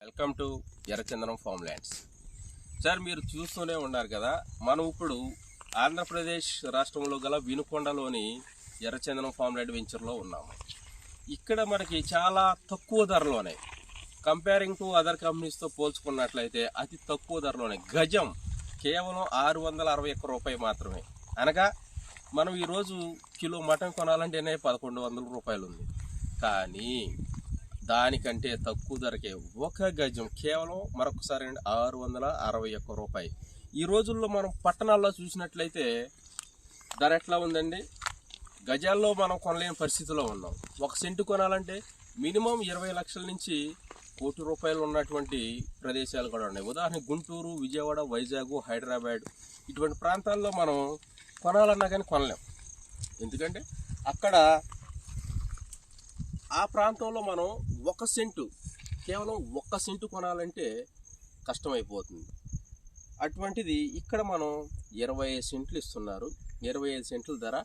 Welcome to Errachandanam farm lands sir మీరు చూస్తూనే ఉన్నారు కదా మనం ఇప్పుడు ఆంధ్రప్రదేశ్ రాష్ట్రంలో గల వినుకొండలోని ఎర్రచందనం ఫామ్ ల్యాండ్ వెంచర్లో ఉన్నాము ఇక్కడ మనకి చాలా తక్కువ ధరలోనే కంపేరింగ్ టు అదర్ కంపెనీస్తో పోల్చుకున్నట్లయితే అతి తక్కువ ధరలోనే గజం కేవలం ఆరు వందల అరవై ఒక్క రూపాయి మాత్రమే. అనగా మనం ఈరోజు కిలో మటన్ కొనాలంటేనే పదకొండు వందల రూపాయలు ఉంది కానీ దానికంటే తక్కువ ధరకే ఒక గజం కేవలం మరొకసారి అండి ఆరు వందల అరవై ఒక్క రూపాయి. ఈ రోజుల్లో మనం పట్టణాల్లో చూసినట్లయితే ధర ఎట్లా ఉందండి? గజాల్లో మనం కొనలేని పరిస్థితిలో ఉన్నాం. ఒక సెంటు కొనాలంటే మినిమం ఇరవై లక్షల నుంచి కోటి రూపాయలు ఉన్నటువంటి ప్రదేశాలు కూడా ఉన్నాయి. ఉదాహరణ గుంటూరు విజయవాడ వైజాగ్ హైదరాబాద్ ఇటువంటి ప్రాంతాల్లో మనం కొనాలన్నా కానీ కొనలేం. ఎందుకంటే అక్కడ ఆ ప్రాంతంలో మనం ఒక సెంటు కేవలం ఒక్క సెంటు కొనాలంటే కష్టమైపోతుంది. అటువంటిది ఇక్కడ మనం ఇరవై ఐదు సెంట్లు ఇస్తున్నారు. ఇరవై ఐదు సెంట్ల ధర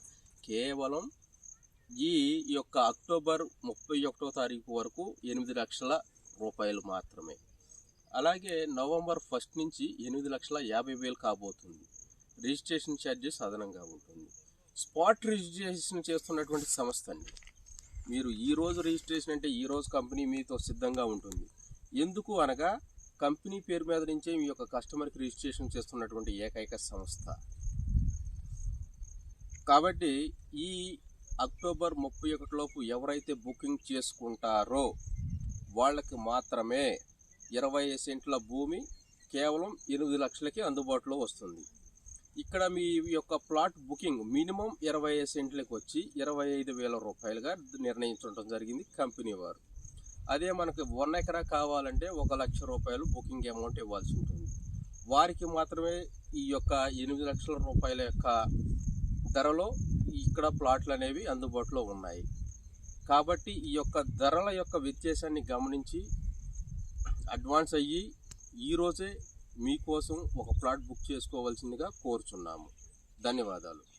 కేవలం ఈ యొక్క అక్టోబర్ ముప్పై ఒకటో తారీఖు వరకు ఎనిమిది లక్షల రూపాయలు మాత్రమే. అలాగే నవంబర్ ఫస్ట్ నుంచి ఎనిమిది లక్షల యాభై వేలు కాబోతుంది. రిజిస్ట్రేషన్ ఛార్జెస్ అదనంగా ఉంటుంది. స్పాట్ రిజిస్ట్రేషన్ చేస్తున్నటువంటి సంస్థ అండి. మీరు ఈ రోజు రిజిస్ట్రేషన్ అంటే ఈ రోజు కంపెనీ మీతో సిద్ధంగా ఉంటుంది. ఎందుకు అనగా కంపెనీ పేరు మీద నుంచే మీ యొక్క కస్టమర్కి రిజిస్ట్రేషన్ చేస్తున్నటువంటి ఏకైక సంస్థ. కాబట్టి ఈ అక్టోబర్ ముప్పై ఒకటిలోపు ఎవరైతే బుకింగ్ చేసుకుంటారో వాళ్ళకి మాత్రమే ఇరవై సెంట్ల భూమి కేవలం ఎనిమిది లక్షలకి అందుబాటులో వస్తుంది. ఇక్కడ మీ యొక్క ప్లాట్ బుకింగ్ మినిమం ఇరవై ఐదు సెంట్లకు వచ్చి ఇరవై ఐదు వేల రూపాయలుగా నిర్ణయించడం జరిగింది కంపెనీ వారు. అదే మనకు వన్ ఎకరా కావాలంటే ఒక లక్ష రూపాయలు బుకింగ్ అమౌంట్ ఇవ్వాల్సి ఉంటుంది. వారికి మాత్రమే ఈ యొక్క ఎనిమిది లక్షల రూపాయల యొక్క ధరలో ఇక్కడ ప్లాట్లు అనేవి అందుబాటులో ఉన్నాయి. కాబట్టి ఈ యొక్క ధరల యొక్క వ్యత్యాసాన్ని గమనించి అడ్వాన్స్ అయ్యి ఈరోజే మీకోసం ఒక ప్లాట్ బుక్ చేసుకోవాల్సిందిగా కోరుచున్నాము. ధన్యవాదాలు.